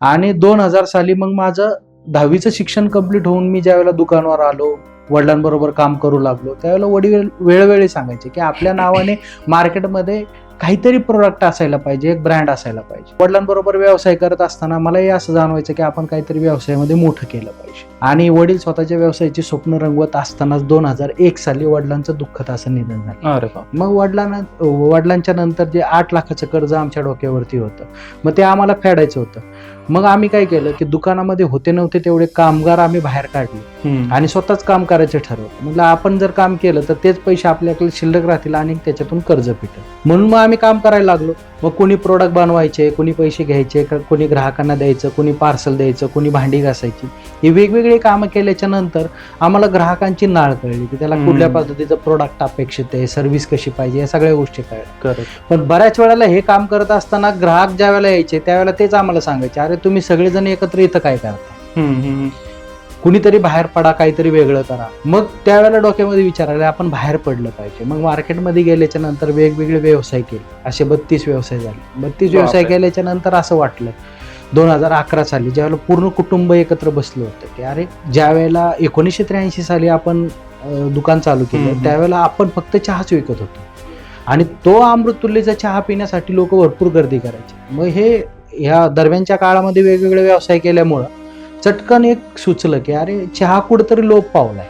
आणि दोन हजार साली मग माझं दहावीचं शिक्षण कंप्लीट होऊन मी ज्यावेळेला दुकानावर आलो वडिलांबरोबर काम करू लागलो त्यावेळेला वडील वेळोवेळी सांगायचे की आपल्या नावाने मार्केटमध्ये काहीतरी प्रोडक्ट असायला पाहिजे एक ब्रँड असायला पाहिजे. वडिलांबरोबर व्यवसाय करत असताना मलाही असं जाणवायचं की आपण काहीतरी व्यवसायामध्ये मोठं केलं पाहिजे. आणि वडील स्वतःच्या व्यवसायाची स्वप्न रंगवत असतानाच दोन हजार एक साली वडिलांचं दुःखद असं निधन झालं. मग वडिलांना वडिलांच्या नंतर जे आठ लाखाचं कर्ज आमच्या डोक्यावरती होतं मग ते आम्हाला फेडायचं होतं. मग आम्ही काय केलं की दुकानामध्ये होते नव्हते तेवढे कामगार आम्ही बाहेर काढले. आणि स्वतःच काम करायचं ठरवलं. म्हटलं आपण जर काम केलं तर तेच पैसे आपल्याकडे शिल्लक राहतील आणि त्याच्यातून कर्ज फिटेल म्हणून मग आम्ही काम करायला लागलो. मग कोणी प्रोडक्ट बनवायचे कोणी पैसे घ्यायचे कोणी ग्राहकांना द्यायचं कोणी पार्सल द्यायचं कोणी भांडी घासायची. ही वेगवेगळी कामं केल्याच्यानंतर आम्हाला ग्राहकांची नाळ कळली की त्याला. कुठल्या पद्धतीचं प्रोडक्ट अपेक्षित आहे सर्व्हिस कशी पाहिजे या सगळ्या गोष्टी कळल्या. पण बऱ्याच वेळेला हे काम करत असताना ग्राहक ज्या वेळेला यायचे त्यावेळेला तेच आम्हाला सांगायचे अरे तुम्ही सगळेजण एकत्र इथं काय करता? कुणीतरी बाहेर पडा काहीतरी वेगळं करा. मग त्यावेळेला डोक्यामध्ये विचार आले आपण बाहेर पडलं पाहिजे. मग मार्केटमध्ये गेल्याच्यानंतर वेगवेगळे व्यवसाय केले. असे बत्तीस व्यवसाय झाले. बत्तीस व्यवसाय. केल्याच्यानंतर असं वाटलं दोन हजार अकरा साली ज्यावेळेला पूर्ण कुटुंब एकत्र बसलं होतं की अरे ज्या वेळेला एकोणीसशे त्र्याऐंशी साली आपण दुकान चालू केलं. त्यावेळेला आपण फक्त चहाच विकत होतो. आणि तो अमृतुल्यचा चहा पिण्यासाठी लोक भरपूर गर्दी करायचे. मग हे ह्या दरम्यानच्या काळामध्ये वेगवेगळे व्यवसाय केल्यामुळं चटकन एक सुचलं की अरे चहा कुठंतरी लोप पावलाय.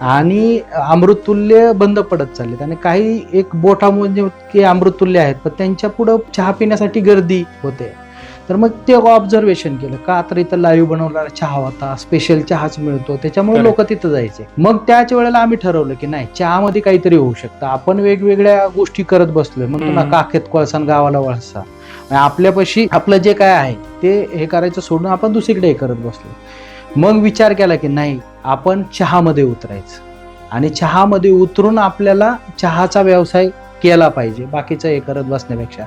आणि अमृततुल्य बंद पडत चाललेत आणि काही एक बोटामध्ये की अमृततुल्य आहेत पण त्यांच्या पुढं चहा पिण्यासाठी गर्दी होते. तर मग ते ऑब्झर्वेशन केलं. का तर इथं लाईव्ह बनवणारा चहा होता स्पेशल चहाच मिळतो. त्याच्यामुळे. लोक तिथं जायचे. मग त्याच वेळेला आम्ही ठरवलं की नाही चहामध्ये काहीतरी होऊ शकतं. आपण वेगवेगळ्या गोष्टी करत बसलोय. मग तुला. काखेत कोळसान गावाला वळसा. आणि आपल्यापाशी आपलं जे काय आहे ते हे करायचं सोडून आपण दुसरीकडे हे करत बसलो मग विचार केला की नाही आपण चहामध्ये उतरायचं. आणि चहामध्ये उतरून आपल्याला चहाचा व्यवसाय केला पाहिजे. बाकीचं हे करत बसण्यापेक्षा.